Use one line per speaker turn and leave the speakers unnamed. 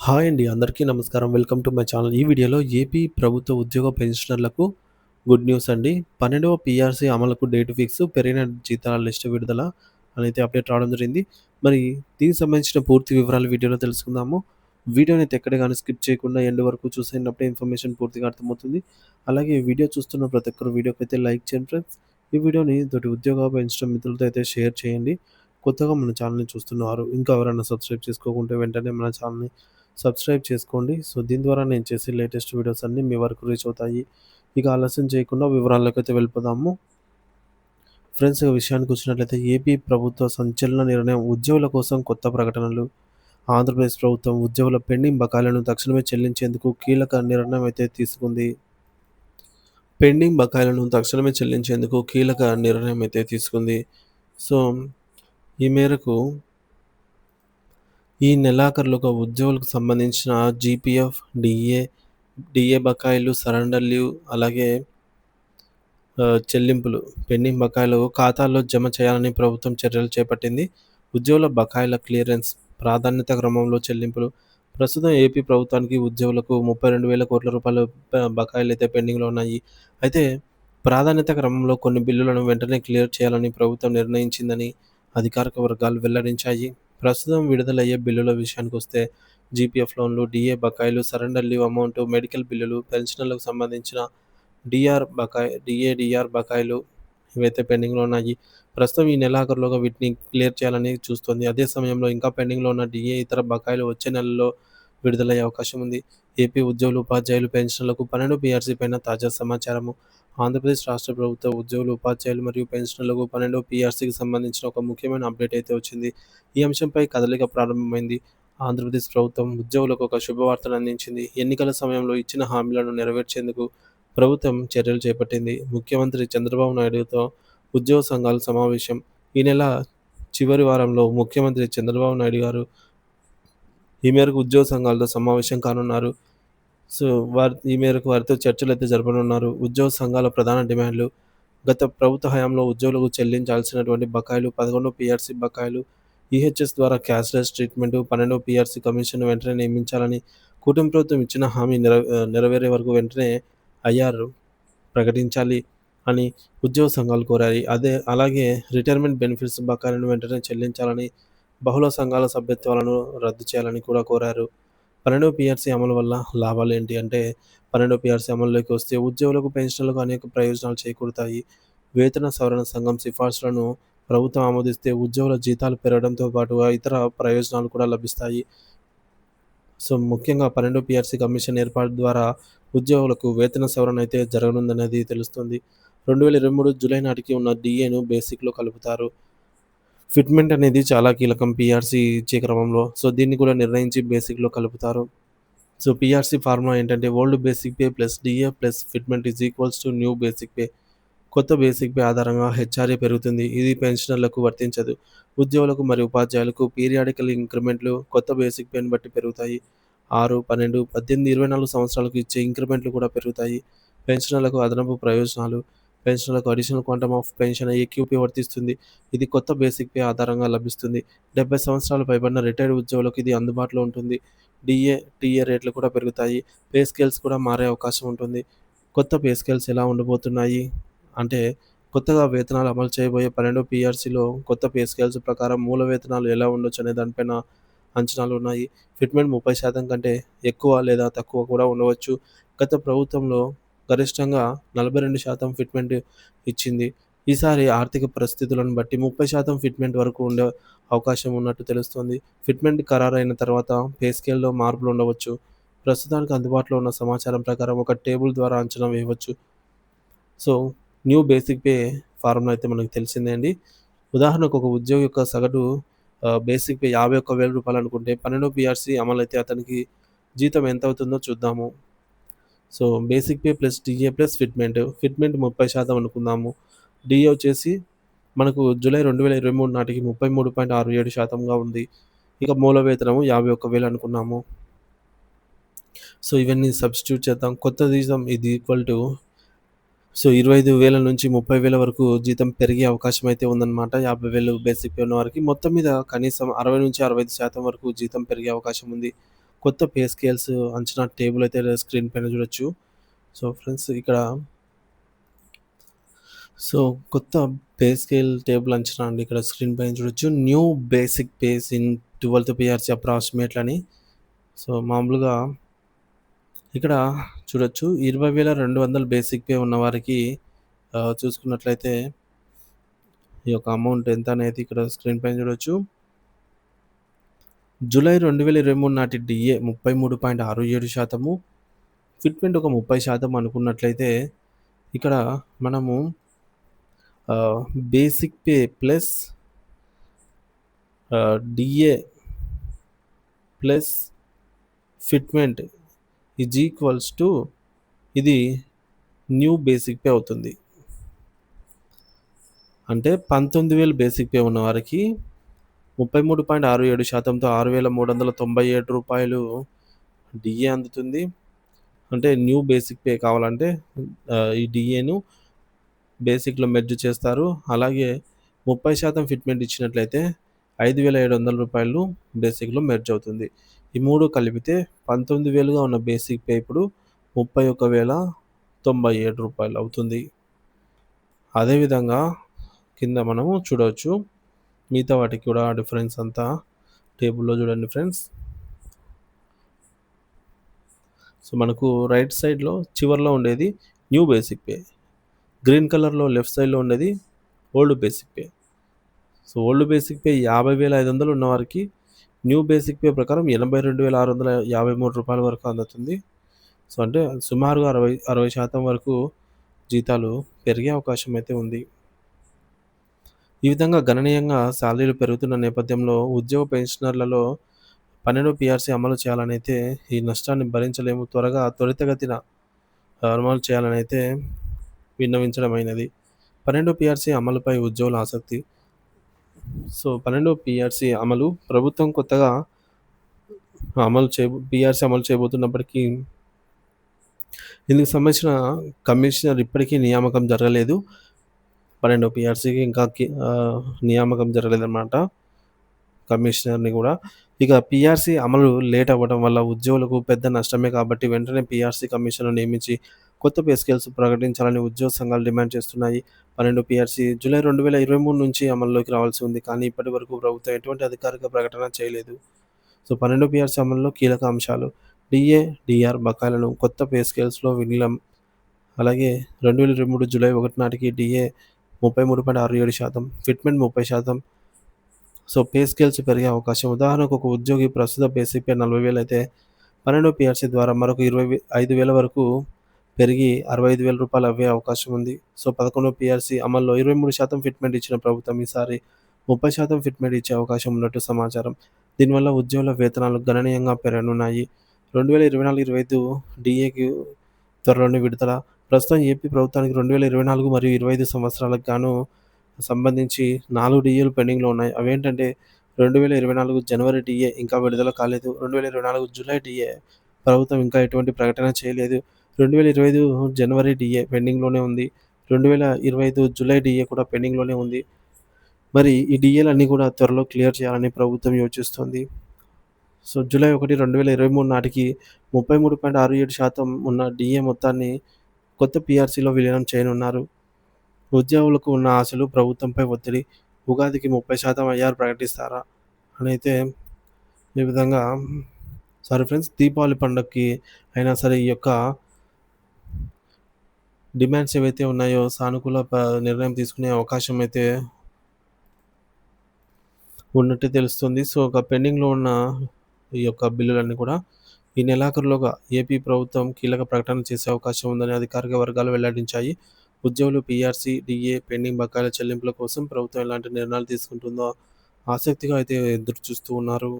Hi అండి. అందరికీ నమస్కారం. Welcome to my channel. ఈ వీడియోలో ఏపీ ప్రభుత్వ ఉద్యోగ పెన్షనర్లకు గుడ్ న్యూస్ అండి. 12వ పీఆర్సీ అమలుకు డేట్ ఫిక్స్, పెరిగిన జీతాల లిస్ట్ విడుదల అనేది అప్డేట్ రావడం జరిగింది. మరి దీనికి సంబంధించిన పూర్తి వివరాలు వీడియోలో తెలుసుకుందాము. వీడియోని అయితే ఎక్కడ కానీ స్కిప్ చేయకుండా ఎండ్ వరకు చూసినప్పుడే ఇన్ఫర్మేషన్ పూర్తిగా అర్థమవుతుంది. అలాగే వీడియో చూస్తున్న ప్రతి ఒక్కరు అయితే లైక్ చేయండి ఫ్రెండ్స్. ఈ వీడియోని తోటి ఉద్యోగ పెంచడం మిత్రులతో అయితే షేర్ చేయండి. కొత్తగా మన ఛానల్‌ని చూస్తున్నారు ఇంకా ఎవరైనా సబ్స్క్రైబ్ చేసుకోకుంటే వెంటనే మన ఛానల్‌ని సబ్స్క్రైబ్ చేసుకోండి. సో, దీని ద్వారా నేను చేసే లేటెస్ట్ వీడియోస్ అన్నీ మీ వరకు రీచ్ అవుతాయి. ఇక ఆలస్యం చేయకుండా వివరాల్లోకైతే వెళ్ళిపోదాము. ఫ్రెండ్స్ విషయానికి వచ్చినట్లయితే ఏపీ ప్రభుత్వ సంచలన నిర్ణయం ఉద్యోగుల కోసం కొత్త ప్రకటనలు. ఆంధ్రప్రదేశ్ ప్రభుత్వం ఉద్యోగుల పెండింగ్ బకాయిలను తక్షణమే చెల్లించేందుకు కీలక నిర్ణయం అయితే తీసుకుంది. పెండింగ్ బకాయిలను తక్షణమే చెల్లించేందుకు కీలక నిర్ణయం అయితే తీసుకుంది. సో, ఈ మేరకు ఈ నెలాఖరులోగా ఉద్యోగులకు సంబంధించిన జీపీఎఫ్, డిఏ డిఏ బకాయిలు, సరెండర్ లీవ్ అలాగే చెల్లింపులు పెండింగ్ బకాయిలు ఖాతాల్లో జమ చేయాలని ప్రభుత్వం చర్యలు చేపట్టింది. ఉద్యోగుల బకాయిల క్లియరెన్స్, ప్రాధాన్యత క్రమంలో చెల్లింపులు ప్రస్తుతం ఏపీ ప్రభుత్వానికి ఉద్యోగులకు 32,000 కోట్ల రూపాయలు బకాయిలు అయితే పెండింగ్‌లో ఉన్నాయి. అయితే ప్రాధాన్యత క్రమంలో కొన్ని బిల్లులను వెంటనే క్లియర్ చేయాలని ప్రభుత్వం నిర్ణయించిందని అధికారిక వర్గాలు వెల్లడించాయి. ప్రస్తుతం విడుదలయ్యే బిల్లుల విషయానికి వస్తే జీపీఎఫ్ లోన్లు, డిఏ బకాయిలు, సరెండర్ లీవ్ అమౌంట్, మెడికల్ బిల్లులు, పెన్షన్లకు సంబంధించిన డిఆర్ బకాయి డిఏ డిఆర్ బకాయిలు ఇవైతే పెండింగ్‌లో ఉన్నాయి. ప్రస్తుతం ఈ నెలాఖరులోగా వీటిని క్లియర్ చేయాలని చూస్తోంది. అదే సమయంలో ఇంకా పెండింగ్‌లో ఉన్న డిఏ ఇతర బకాయిలు వచ్చే నెలలో విడుదలయ్యే అవకాశం ఉంది. ఏపీ ఉద్యోగులు, ఉపాధ్యాయులు, పెన్షన్లకు పన్నెండు పీఆర్సీ పైన తాజా సమాచారము. ఆంధ్రప్రదేశ్ రాష్ట్ర ప్రభుత్వ ఉద్యోగులు, ఉపాధ్యాయులు మరియు పెన్షన్లకు పన్నెండు పీఆర్సీకి సంబంధించిన ఒక ముఖ్యమైన అప్డేట్ అయితే వచ్చింది. ఈ అంశంపై కదలిక ప్రారంభమైంది. ఆంధ్రప్రదేశ్ ప్రభుత్వం ఉద్యోగులకు ఒక శుభవార్తను అందించింది. ఎన్నికల సమయంలో ఇచ్చిన హామీలను నెరవేర్చేందుకు ప్రభుత్వం చర్యలు చేపట్టింది. ముఖ్యమంత్రి చంద్రబాబు నాయుడుతో ఉద్యోగ సంఘాల సమావేశం. ఈ నెల చివరి వారంలో ముఖ్యమంత్రి చంద్రబాబు నాయుడు గారు ఈ మేరకు ఉద్యోగ సంఘాలతో సమావేశం కానున్నారు. సో, వారి ఈ మేరకు వారితో చర్చలు అయితే జరపనున్నారు. ఉద్యోగ సంఘాల ప్రధాన డిమాండ్లు గత ప్రభుత్వ హయాంలో ఉద్యోగులకు చెల్లించాల్సినటువంటి బకాయిలు, 11 పీఆర్సీ బకాయిలు, ఈహెచ్ఎస్ ద్వారా క్యాష్‌లెస్ ట్రీట్మెంట్, 12 పీఆర్సీ కమిషన్ వెంటనే నియమించాలని కూటమి ప్రభుత్వం ఇచ్చిన హామీ నెర నెరవేరే వరకు వెంటనే ఐఆర్ ప్రకటించాలి అని ఉద్యోగ సంఘాలు కోరాయి. అదే అలాగే రిటైర్మెంట్ బెనిఫిట్స్ బకాయిలను వెంటనే చెల్లించాలని, బహుళ సంఘాల సభ్యత్వాలను రద్దు చేయాలని కూడా కోరారు. 12 పీఆర్సీ అమలు వల్ల లాభాలు ఏంటి అంటే 12 పీఆర్సీ అమలులోకి వస్తే ఉద్యోగులకు, పెన్షన్లకు అనేక ప్రయోజనాలు చేకూరుతాయి. వేతన సవరణ సంఘం సిఫార్సులను ప్రభుత్వం ఆమోదిస్తే ఉద్యోగుల జీతాలు పెరగడంతో పాటుగా ఇతర ప్రయోజనాలు కూడా లభిస్తాయి. సో, ముఖ్యంగా పన్నెండు పిఆర్సీ కమిషన్ ఏర్పాటు ద్వారా ఉద్యోగులకు వేతన సవరణ అయితే జరగనుందనేది తెలుస్తుంది. 2023 జూలై నాటికి ఉన్న డీఏను బేసిక్‌లో కలుపుతారు. ఫిట్‌మెంట్ అనేది చాలా కీలకం పీఆర్సీ ఇచ్చే క్రమంలో. సో, దీన్ని కూడా నిర్ణయించి బేసిక్‌లో కలుపుతారు. సో, పీఆర్సీ ఫార్ములా ఏంటంటే old basic pay plus DA plus fitment is equals to new basic pay. కొత్త బేసిక్ పే ఆధారంగా హెచ్ఆర్ఏ పెరుగుతుంది. ఇది పెన్షనర్లకు వర్తించదు. ఉద్యోగులకు మరియు ఉపాధ్యాయులకు పీరియాడికల్ ఇంక్రిమెంట్లు కొత్త బేసిక్ పేని బట్టి పెరుగుతాయి. 6, 12, 18, 24 సంవత్సరాలకు ఇచ్చే ఇంక్రిమెంట్లు కూడా పెరుగుతాయి. పెన్షనర్లకు అదనపు ప్రయోజనాలు పెన్షన్లకు additional quantum of pension AQP వర్తిస్తుంది. ఇది కొత్త బేసిక్ పే ఆధారంగా లభిస్తుంది. 70 సంవత్సరాలు పైబడిన రిటైర్డ్ ఉద్యోగులకు ఇది అందుబాటులో ఉంటుంది. డీఏ, టీఏ రేట్లు కూడా పెరుగుతాయి. పే స్కేల్స్ కూడా మారే అవకాశం ఉంటుంది. కొత్త పే స్కేల్స్ ఎలా ఉండబోతున్నాయి అంటే కొత్తగా వేతనాలు అమలు చేయబోయే 12 పీఆర్సీలో కొత్త పే స్కేల్స్ ప్రకారం మూల వేతనాలు ఎలా ఉండొచ్చనే దానిపైన అంచనాలు ఉన్నాయి. ఫిట్‌మెంట్ 30% కంటే ఎక్కువ లేదా తక్కువ కూడా ఉండవచ్చు. గత ప్రభుత్వంలో గరిష్టంగా 42% ఫిట్‌మెంట్ ఇచ్చింది. ఈసారి ఆర్థిక పరిస్థితులను బట్టి 30% ఫిట్‌మెంట్ వరకు ఉండే అవకాశం ఉన్నట్టు తెలుస్తోంది. ఫిట్‌మెంట్ ఖరారైన తర్వాత పే స్కేల్‌లో మార్పులు ఉండవచ్చు. ప్రస్తుతానికి అందుబాటులో ఉన్న సమాచారం ప్రకారం ఒక టేబుల్ ద్వారా అంచనా వేయవచ్చు. So, new basic pay formula అయితే మనకు తెలిసిందే అండి. ఉదాహరణకు ఒక ఉద్యోగి యొక్క సగటు బేసిక్ పే యాభై ఒక్క వేల రూపాయలు అనుకుంటే 12 అమలు అమలైతే అతనికి జీతం ఎంత అవుతుందో చూద్దాము. So, basic pay plus DA plus fitment. Fitment 30% అనుకుందాము. డిఏ వచ్చేసి మనకు జూలై 2023 నాటికి ముప్పై మూడు పాయింట్ ఆరు ఏడు శాతంగా ఉంది. ఇక మూల వేతనము 51,000 అనుకున్నాము. సో, ఇవన్నీ సబ్స్టిట్యూట్ చేద్దాం. కొత్త జీతం ఇది ఈక్వల్ టు సో, 25,000 నుంచి ముప్పై వేల వరకు జీతం పెరిగే అవకాశం అయితే ఉందన్నమాట. యాభై వేలు బేసిక్ పే ఉన్న వారికి మొత్తం మీద కనీసం 60-65% వరకు జీతం పెరిగే అవకాశం ఉంది. కొత్త పే స్కేల్స్ అంచనా టేబుల్ అయితే స్క్రీన్ పైన చూడొచ్చు. సో, ఫ్రెండ్స్ ఇక్కడ సో, కొత్త పే స్కేల్ టేబుల్ అంచనా అండి ఇక్కడ స్క్రీన్ పైన చూడొచ్చు. New basic pays in twelfth PRC approximate అని. సో, మామూలుగా ఇక్కడ చూడొచ్చు 20,200 బేసిక్ పే ఉన్నవారికి చూసుకున్నట్లయితే ఈ యొక్క అమౌంట్ ఎంత అనేది ఇక్కడ స్క్రీన్ పైన చూడొచ్చు. జూలై రెండు వేల ఇరవై మూడు నాటి డిఏ ముప్పై మూడు పాయింట్ ఆరు ఏడు శాతము. ఫిట్మెంట్ ఒక ముప్పై శాతం అనుకున్నట్లయితే ఇక్కడ మనము basic pay plus DA plus fitment is equals to ఇది న్యూ బేసిక్ పే అవుతుంది. అంటే పంతొమ్మిది వేలు బేసిక్ పే ఉన్న వారికి ముప్పై మూడు పాయింట్ ఆరు ఏడు శాతంతో ఆరు వేల మూడు వందల తొంభై ఏడు రూపాయలు డిఏ అందుతుంది. అంటే న్యూ బేసిక్ పే కావాలంటే ఈ డిఏను బేసిక్లో మెర్జ్ చేస్తారు. అలాగే ముప్పై శాతం ఫిట్మెంట్ ఇచ్చినట్లయితే ఐదు వేల ఏడు వందల రూపాయలు బేసిక్లో మెర్జ్ అవుతుంది. ఈ మూడు కలిపితే పంతొమ్మిది వేలుగా ఉన్న బేసిక్ పే ఇప్పుడు ముప్పై ఒక వేల తొంభై ఏడు రూపాయలు అవుతుంది. అదేవిధంగా కింద మనము చూడవచ్చు. మిగతా వాటికి కూడా డిఫరెన్స్ అంతా టేబుల్‌లో చూడండి ఫ్రెండ్స్. సో, మనకు రైట్ సైడ్‌లో చివర్లో ఉండేది న్యూ బేసిక్ పే. గ్రీన్ కలర్‌లో లెఫ్ట్ సైడ్‌లో ఉండేది old basic pay. So, old basic pay 50,500 ఉన్నవారికి న్యూ బేసిక్ పే ప్రకారం ఎనభై రెండు వేల ఆరు వందల యాభై మూడు రూపాయల వరకు అందుతుంది. సో, అంటే సుమారుగా 60, 60% వరకు జీతాలు పెరిగే అవకాశం అయితే ఉంది. ఈ విధంగా గణనీయంగా శాలరీలు పెరుగుతున్న నేపథ్యంలో ఉద్యోగ పెన్షనర్లలో పన్నెండు పిఆర్సీ అమలు చేయాలనైతే ఈ నష్టాన్ని భరించలేము. త్వరగా త్వరితగతిన అమలు చేయాలనైతే విన్నవించడమైనది. పన్నెండు పిఆర్సీ అమలుపై ఉద్యోగుల ఆసక్తి. సో, పన్నెండు పిఆర్సీ అమలు ప్రభుత్వం కొత్తగా అమలు చే పీఆర్సీ అమలు చేయబోతున్నప్పటికీ ఇందుకు సంబంధించిన కమిషనర్ ఇప్పటికీ నియామకం జరగలేదు. 12 పీఆర్సీకి ఇంకా నియామకం జరగలేదన్నమాట. కమిషనర్‌ని కూడా. ఇక పీఆర్సీ అమలు లేట్ అవ్వడం వల్ల ఉద్యోగులకు పెద్ద నష్టమే కాబట్టి వెంటనే పీఆర్సీ కమిషన్‌ను నియమించి కొత్త పే స్కేల్స్ ప్రకటించాలని ఉద్యోగ సంఘాలు డిమాండ్ చేస్తున్నాయి. 12 పీఆర్సీ జూలై 2023 నుంచి అమల్లోకి రావాల్సి ఉంది. కానీ ఇప్పటి వరకు ప్రభుత్వం ఎటువంటి అధికారిక ప్రకటన చేయలేదు. సో, 12 పీఆర్సీ అమలులో కీలక అంశాలు డిఏ డిఆర్ బకాయిలను కొత్త పే స్కేల్స్‌లో వినిలం అలాగే 2023 జూలై ఒకటి నాటికి DA 33.67% fitment 30% so, pay scales పెరిగే అవకాశం. ఉదాహరణకు ఒక ఉద్యోగి ప్రస్తుత బేసిక్ పే 40,000 అయితే 12 పీఆర్సీ ద్వారా మరొక 25,000 వరకు పెరిగి రూ. 65,000 అవ్వే అవకాశం ఉంది. సో, 11 పీఆర్సీ అమల్లో 23% ఫిట్‌మెంట్ ఇచ్చిన ప్రభుత్వం ఈసారి 30% ఫిట్‌మెంట్ ఇచ్చే అవకాశం ఉన్నట్టు సమాచారం. దీనివల్ల ఉద్యోగుల వేతనాలు గణనీయంగా పెరగనున్నాయి. రెండు వేల ఇరవై నాలుగు ఇరవై ఐదు డిఏకి త్వరలోనే విడుదల. ప్రస్తుతం ఏపీ ప్రభుత్వానికి 2024 మరియు 25 సంవత్సరాలకు గాను సంబంధించి నాలుగు డిఏలు పెండింగ్‌లో ఉన్నాయి. అవేంటంటే 2024 జనవరి డీఏ ఇంకా విడుదల కాలేదు. 2024 జూలై డిఏ ప్రభుత్వం ఇంకా ఎటువంటి ప్రకటన చేయలేదు. 2025 జనవరి డీఏ పెండింగ్‌లోనే ఉంది. 2025 జూలై డిఏ కూడా పెండింగ్‌లోనే ఉంది. మరి ఈ డిఏలన్నీ కూడా త్వరలో క్లియర్ చేయాలని ప్రభుత్వం యోచిస్తోంది. సో, జూలై 1, 2023 నాటికి 33.67% ఉన్న డీఏ మొత్తాన్ని కొత్త పీఆర్సీలో విలీనం చేయనున్నారు. ఉద్యోగులకు ఉన్న ఆశలు, ప్రభుత్వంపై ఒత్తిడి. ఉగాదికి ముప్పై శాతం అయ్యారు ప్రకటిస్తారా? అయితే ఈ విధంగా సారీ ఫ్రెండ్స్ దీపావళి పండుగకి అయినా సరే ఈ యొక్క డిమాండ్స్ ఏవైతే ఉన్నాయో సానుకూల నిర్ణయం తీసుకునే అవకాశం అయితే ఉన్నట్టు తెలుస్తుంది. సో, ఒక పెండింగ్‌లో ఉన్న ఈ యొక్క బిల్లులన్నీ కూడా ఈ నెలాఖరులోగా ఏపీ ప్రభుత్వం కీలక ప్రకటన చేసే అవకాశం ఉందని అధికారిక వర్గాలు వెల్లడించాయి. ఉద్యోగులు పీఆర్సీ, డిఏ పెండింగ్ బకాయిల చెల్లింపుల కోసం ప్రభుత్వం ఎలాంటి నిర్ణయాలు తీసుకుంటుందో ఆసక్తిగా అయితే ఎదురుచూస్తూ ఉన్నారు.